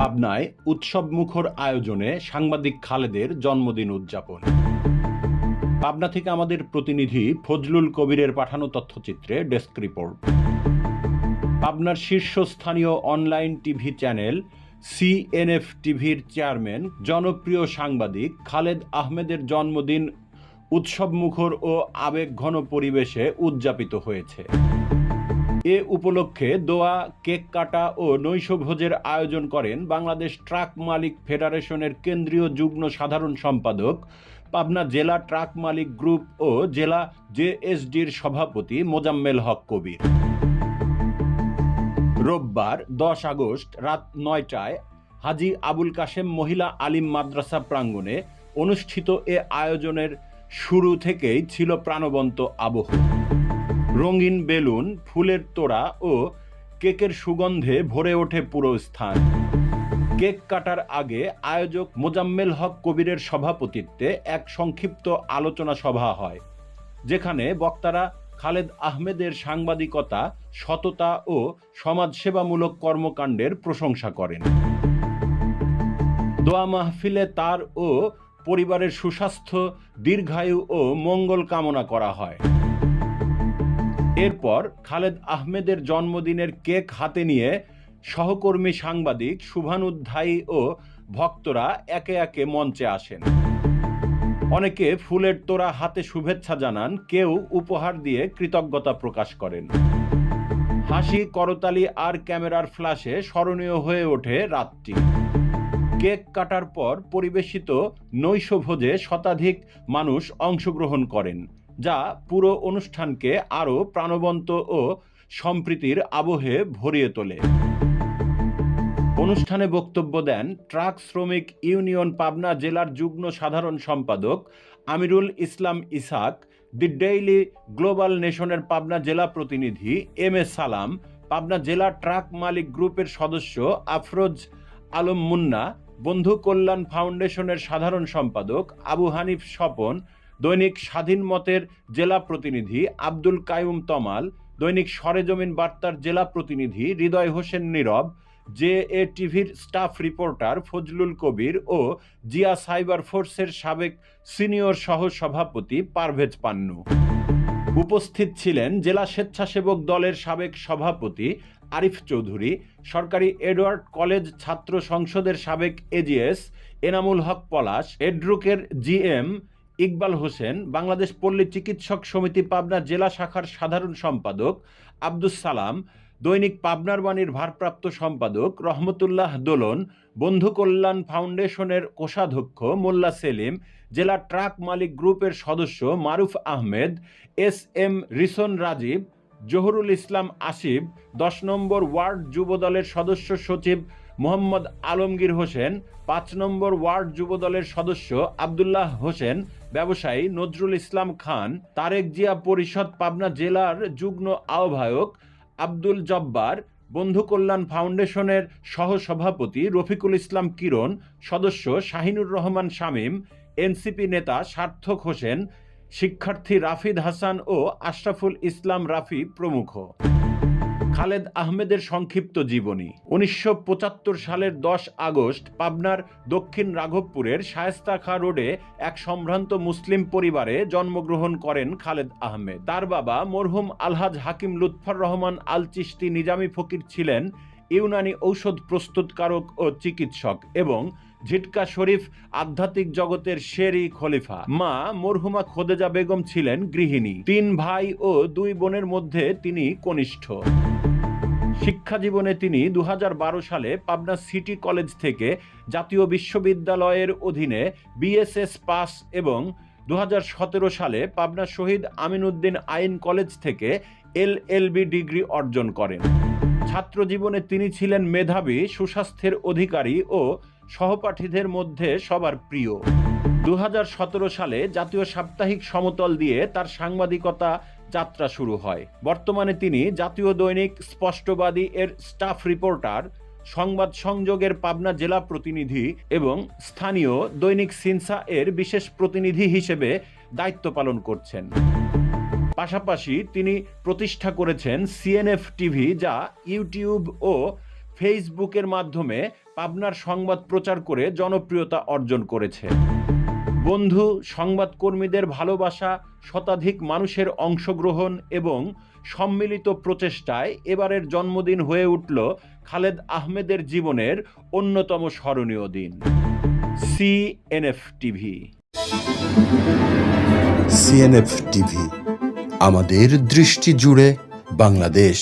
পাবনায় উৎসব মুখর আয়োজনে সাংবাদিক খালেদের জন্মদিন উদযাপন। পাবনা থেকে আমাদের প্রতিনিধি ফজলুল কবিরের পাঠানো তথ্যচিত্রে ডেস্ক রিপোর্ট। পাবনার শীর্ষস্থানীয় অনলাইন টিভি চ্যানেল সিএনএফ টিভির চেয়ারম্যান, জনপ্রিয় সাংবাদিক খালেদ আহমেদের জন্মদিন উৎসবমুখর ও আবেগঘন পরিবেশে উদযাপিত হয়েছে। এ উপলক্ষে দোয়া, কেক কাটা ও নৈশভোজের আয়োজন করেন বাংলাদেশ ট্রাক মালিক ফেডারেশনের কেন্দ্রীয় যুগ্ম সাধারণ সম্পাদক, পাবনা জেলা ট্রাক মালিক গ্রুপ ও জেলা জেএসডির সভাপতি মোজাম্মেল হক কবির। রোববার দশ আগস্ট রাত নয়টায় হাজি আবুল কাশেম মহিলা আলিম মাদ্রাসা প্রাঙ্গণে অনুষ্ঠিত এ আয়োজনের শুরু থেকেই ছিল প্রাণবন্ত আবহ। রঙিন বেলুন, ফুলের তোড়া ও কেকের সুগন্ধে ভরে ওঠে পুরো স্থান। কেক কাটার আগে আয়োজক মোজাম্মেল হক কবিরের সভাপতিত্বে এক সংক্ষিপ্ত আলোচনা সভা হয়, যেখানে বক্তারা খালেদ আহমেদের সাংবাদিকতা, সততা ও সমাজসেবামূলক কর্মকাণ্ডের প্রশংসা করেন। দোয়া মাহফিলে তার ও পরিবারের সুস্বাস্থ্য, দীর্ঘায়ু ও মঙ্গল কামনা করা হয়। এরপর খালেদ আহমেদের জন্মদিনের কেক হাতে নিয়ে সহকর্মী সাংবাদিক শুভানুধ্যায়ী ও ভক্তরা একে একে মঞ্চে আসেন। অনেকে ফুলের তোড়া হাতে শুভেচ্ছা জানান, কেউ উপহার দিয়ে কৃতজ্ঞতা প্রকাশ করেন। হাসি, করতালি আর ক্যামেরার ফ্ল্যাশে স্মরণীয় হয়ে ওঠে রাতটি। কেক কাটার পর পরিবেশিত নৈশভোজে শতাধিক মানুষ অংশগ্রহণ করেন। যা পুরো অনুষ্ঠানকে আরও প্রাণবন্ত ও সম্প্রীতির আবহে ভরিয়ে তোলে। অনুষ্ঠানে বক্তব্য দেন ট্রাক শ্রমিক ইউনিয়ন পাবনা জেলার যুগ্ম সাধারণ সম্পাদক Amirul Islam Isak the daily global নেশনের Pabna জেলা প্রতিনিধি এম এ সালাম, পাবনা জেলা ট্রাক মালিক গ্রুপের সদস্য আফরোজ আলম মুন্না, বন্ধু কল্যাণ ফাউন্ডেশনের সাধারণ সম্পাদক আবু হানিফ স্বপন দৈনিক স্বাধীন মতের জেলা প্রতিনিধি আব্দুল কায়ুম তমাল, দৈনিক সরেজমিন বার্তার জেলা প্রতিনিধি হৃদয় হোসেন নীরব জে এ টিভির স্টাফ রিপোর্টার ফজলুল কবির ও জিয়া সাইবার ফোর্সের সাবেক সিনিয়র সহ সভাপতি পারভেজ পান্নু। উপস্থিত ছিলেন জেলা স্বেচ্ছাসেবক দলের সাবেক সভাপতি আরিফ চৌধুরী, সরকারি এডওয়ার্ড কলেজ ছাত্র সংসদের সাবেক এজিএস এনামুল হক পলাশ, এড্রুকের জিএম ইকবাল হোসেন, বাংলাদেশ পল্লী চিকিৎসক সমিতি পাবনা জেলা শাখার সাধারণ সম্পাদক, আব্দুস সালাম, দৈনিক পাবনার বাণীর ভারপ্রাপ্ত সম্পাদক, রহমতুল্লাহ দোলন, বন্ধু কল্যাণ ফাউন্ডেশনের কোষাধ্যক্ষ, মোল্লা সেলিম, জেলা ট্রাক মালিক গ্রুপের সদস্য, মারুফ আহমেদ, এস এম রিসন রাজীব, জহুরুল ইসলাম আসিফ, দশ নম্বর ওয়ার্ড যুবদলের সদস্য সচিব মোহাম্মদ আলমগীর হোসেন, পাঁচ নম্বর ওয়ার্ড যুবদলের সদস্য আবদুল্লাহ হোসেন ব্যবসায়ী নজরুল ইসলাম খান, তারেক জিয়া পরিষদ পাবনা জেলার যুগ্ম আহ্বায়ক আব্দুল জব্বার বন্ধু কল্যাণ ফাউন্ডেশনের সহসভাপতি রফিকুল ইসলাম কিরণ, সদস্য শাহিনুর রহমান শামীম, এনসিপি নেতা সার্থক হোসেন, শিক্ষার্থী রাফিদ হাসান ও আশরাফুল ইসলাম রাফি প্রমুখ। খালেদ আহমেদের সংক্ষিপ্ত জীবনী। উনিশশো পঁচাত্তর সালের দশ আগস্ট পাবনার দক্ষিণ রাঘবপুরের শায়েস্তা খা রোডে এক সম্ভ্রান্ত মুসলিম পরিবারে জন্মগ্রহণ করেন খালেদ আহমেদ। তার বাবা মরহুম আলহাজ হাকিম লুৎফর রহমান আল চিস্তি নিজামি ফকির ছিলেন ইউনানি ঔষধ প্রস্তুতকারক ও চিকিৎসক এবং ঝিটকা শরীফ আধ্যাত্মিক জগতের শেরি খলিফা। মা মরহুমা খোদেজা বেগম ছিলেন গৃহিণী। তিন ভাই ও দুই বোনের মধ্যে তিনি কনিষ্ঠ। শিক্ষা জীবনে তিনি দু হাজার বারো সালে পাবনা সিটি কলেজ থেকে জাতীয় বিশ্ববিদ্যালয়ের অধীনে বিএসএস পাস এবং দুহাজার সতেরো সালে পাবনা শহীদ আমিনউদ্দিন আইন কলেজ থেকে এল এলএলবি ডিগ্রি অর্জন করেন। ছাত্র জীবনে তিনি ছিলেন মেধাবী, সুস্বাস্থ্যের অধিকারী ও সহপাঠীদের মধ্যে সবার প্রিয়। দু হাজার সতেরো সালে জাতীয় সাপ্তাহিক সমতল দিয়ে তার সাংবাদিকতা যাত্রা শুরু হয়। বর্তমানে তিনি জাতীয় দৈনিক স্পষ্টবাদী এর স্টাফ রিপোর্টার, সংবাদ সংযোগের পাবনা জেলা প্রতিনিধি এবং স্থানীয় দৈনিক সিনসা এর বিশেষ প্রতিনিধি হিসেবে দায়িত্ব পালন করছেন। পাশাপাশি তিনি প্রতিষ্ঠা করেছেন সিএনএফ টিভি, যা ইউটিউব ও ফেসবুকের মাধ্যমে পাবনার সংবাদ প্রচার করে জনপ্রিয়তা অর্জন করেছে। বন্ধু, সংবাদকর্মীদের ভালোবাসা শতাধিক মানুষের অংশগ্রহণ এবং সম্মিলিত প্রচেষ্টায় এবারের জন্মদিন হয়ে উঠল খালেদ আহমেদের জীবনের অন্যতম স্মরণীয় দিন। সিএনএফ টিভি সিএনএফ টিভি আমাদের দৃষ্টি জুড়ে বাংলাদেশ।